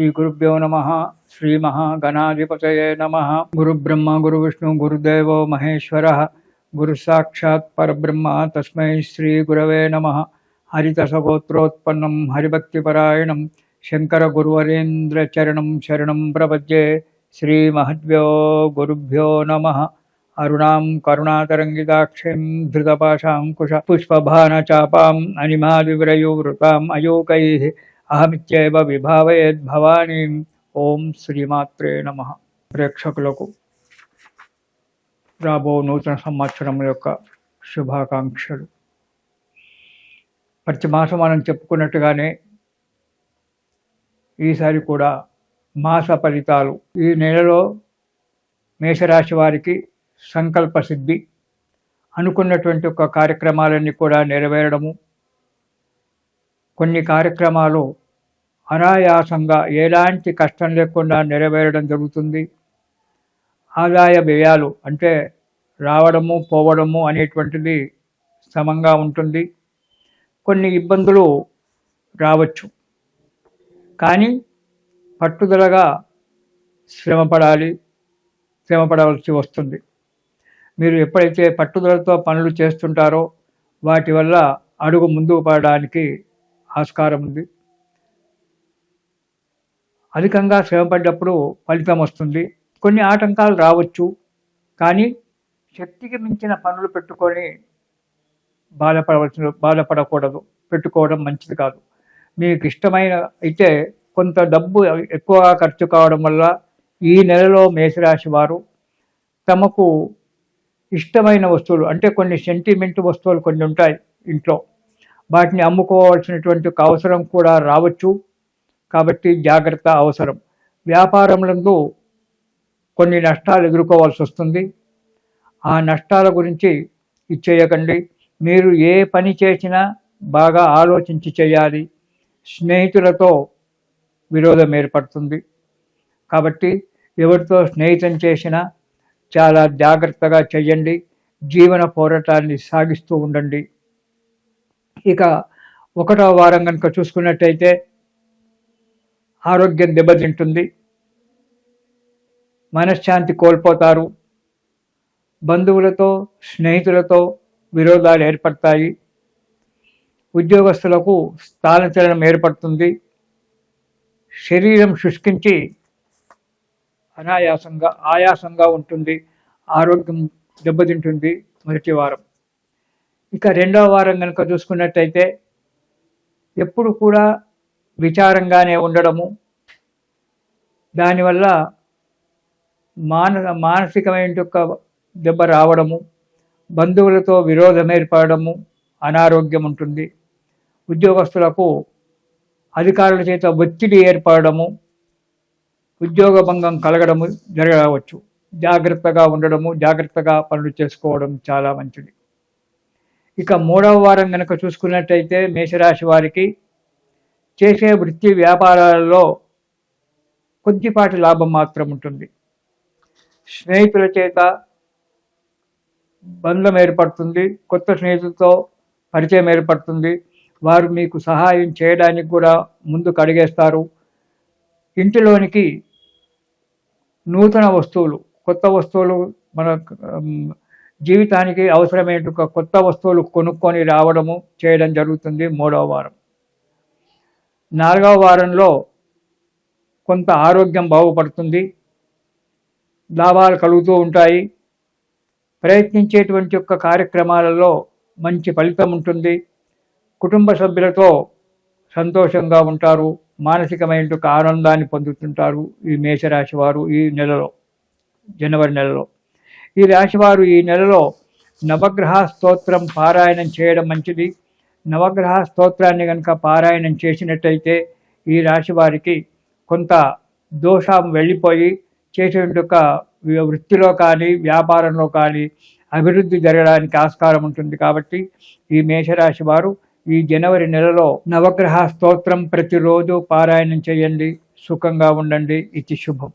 श्रीगुरुभ्यो नमः, श्रीमहागणाधिपतये नमः। गुरुब्रह्म, गुरुविष्णु, गुरुदेवो महेश्वरः, गुरुसाक्षात् परब्रह्म तस्मै श्रीगुरवे नमः। हरितसगोत्रोत्पन्नं हरिभक्तिपरायणं, शङ्करगुरुवरेन्द्रचरणं शरणं प्रपद्ये श्रीमहद्भ्यो गुरुभ्यो नमः। अरुणां करुणातरङ्गिताक्षीं धृतपाशाङ्कुश पुष्पभानचापाम् अनिमादिव्रयुवृताम् अयोकैः అహమిత్యవ అరుణాం భవానీ. ఓం శ్రీమాత్రే నమ. ప్రేక్షకులకు రాబో నూతన సంవత్సరం యొక్క శుభాకాంక్షలు. ప్రతి మాసం మనం చెప్పుకున్నట్టుగానే ఈసారి కూడా మాస ఫలితాలు. ఈ నెలలో మేషరాశి వారికి సంకల్ప సిద్ధి. అనుకున్నటువంటి ఒక కార్యక్రమాలన్నీ కూడా నెరవేరడము. కొన్ని కార్యక్రమాలు అనాయాసంగా ఎలాంటి కష్టం లేకుండా నెరవేరడం జరుగుతుంది? ఆదాయ వ్యయాలు అంటే రావడము పోవడము అనేటువంటిది సమంగా ఉంటుంది. కొన్ని ఇబ్బందులు రావచ్చు. కానీ పట్టుదలగా శ్రమపడాలి శ్రమపడవలసి వస్తుంది. మీరు ఎప్పుడైతే పట్టుదలతో పనులు చేస్తుంటారో వాటి వల్ల అడుగు ముందుకు పడడానికి ఆస్కారం ఉంది. అధికంగా శ్రమపడ్డప్పుడు ఫలితం వస్తుంది. కొన్ని ఆటంకాలు రావచ్చు. కానీ శక్తికి మించిన పనులు పెట్టుకొని బాధపడవలసిన బాధపడకూడదు. పెట్టుకోవడం మంచిది కాదు. మీకు ఇష్టమైన అయితే కొంత డబ్బు ఎక్కువగా ఖర్చు కావడం వల్ల ఈ నెలలో మేషరాశి వారు తమకు ఇష్టమైన వస్తువులు అంటే కొన్ని సెంటిమెంట్ వస్తువులు కొన్ని ఉంటాయి ఇంట్లో. వాటిని అమ్ముకోవాల్సినటువంటి అవసరం కూడా రావచ్చు. కాబట్టి జాగ్రత్త అవసరం. వ్యాపారంలో కొన్ని నష్టాలు ఎదుర్కోవాల్సి వస్తుంది. ఆ నష్టాల గురించి ఇచ్చేయకండి. మీరు ఏ పని చేసినా బాగా ఆలోచించి చేయాలి. స్నేహితులతో విరోధం ఏర్పడుతుంది. కాబట్టి ఎవరితో స్నేహితం చేసినా చాలా జాగ్రత్తగా చేయండి. జీవన పోరాటాన్ని సాగిస్తూ ఉండండి. ఇక ఒకటో వారం కనుక చూసుకున్నట్టయితే ఆరోగ్యం దెబ్బతింటుంది. మనశ్శాంతి కోల్పోతారు. బంధువులతో స్నేహితులతో విరోధాలు ఏర్పడతాయి. ఉద్యోగస్తులకు స్థానచలనం ఏర్పడుతుంది. శరీరం శుష్కించి అనాయాసంగా ఆయాసంగా ఉంటుంది. ఆరోగ్యం దెబ్బతింటుంది మొదటి వారం. ఇక రెండవ వారం కనుక చూసుకున్నట్టయితే ఎప్పుడు కూడా విచారంగానే ఉండడము. దానివల్ల మాన మానసికమైన యొక్క దెబ్బ రావడము బంధువులతో విరోధం ఏర్పడము అనారోగ్యం ఉంటుంది. ఉద్యోగస్తులకు అధికారుల చేత ఒత్తిడి ఏర్పడము ఉద్యోగ భంగం కలగడము జరగవచ్చు. జాగ్రత్తగా ఉండడము జాగ్రత్తగా పనులు చేసుకోవడం చాలా మంచిది. ఇక మూడవ వారం కనుక చూసుకున్నట్టయితే మేషరాశి వారికి చేసే వృత్తి వ్యాపారాలలో కొద్దిపాటి లాభం మాత్రం ఉంటుంది. స్నేహితుల చేత బంధం ఏర్పడుతుంది. కొత్త స్నేహితులతో పరిచయం ఏర్పడుతుంది. వారు మీకు సహాయం చేయడానికి కూడా ముందుకు అడిగేస్తారు. ఇంటిలోనికి నూతన వస్తువులు కొత్త వస్తువులు మన జీవితానికి అవసరమైన కొత్త వస్తువులు కొనుక్కొని రావడము చేయడం జరుగుతుంది మూడవ వారం. నాలుగవ వారంలో కొంత ఆరోగ్యం బాగుపడుతుంది. లాభాలు కలుగుతూ ఉంటాయి. ప్రయత్నించేటువంటి యొక్క కార్యక్రమాలలో మంచి ఫలితం ఉంటుంది. కుటుంబ సభ్యులతో సంతోషంగా ఉంటారు. మానసికమైన ఆనందాన్ని పొందుతుంటారు ఈ మేషరాశి వారు ఈ నెలలో జనవరి నెలలో. ఈ రాశివారు ఈ నెలలో నవగ్రహ స్తోత్రం పారాయణం చేయడం మంచిది. నవగ్రహ స్తోత్రాన్ని కనుక పారాయణం చేసినట్టయితే ఈ రాశి వారికి కొంత దోషం వెళ్ళిపోయి చేసేటువంటి వృత్తిలో కానీ వ్యాపారంలో కానీ అభివృద్ధి జరగడానికి ఆస్కారం ఉంటుంది కాబట్టి ఈ మేషరాశి వారు ఈ జనవరి నెలలో నవగ్రహ స్తోత్రం ప్రతిరోజు పారాయణం చేయండి. సుఖంగా ఉండండి. ఇది శుభం.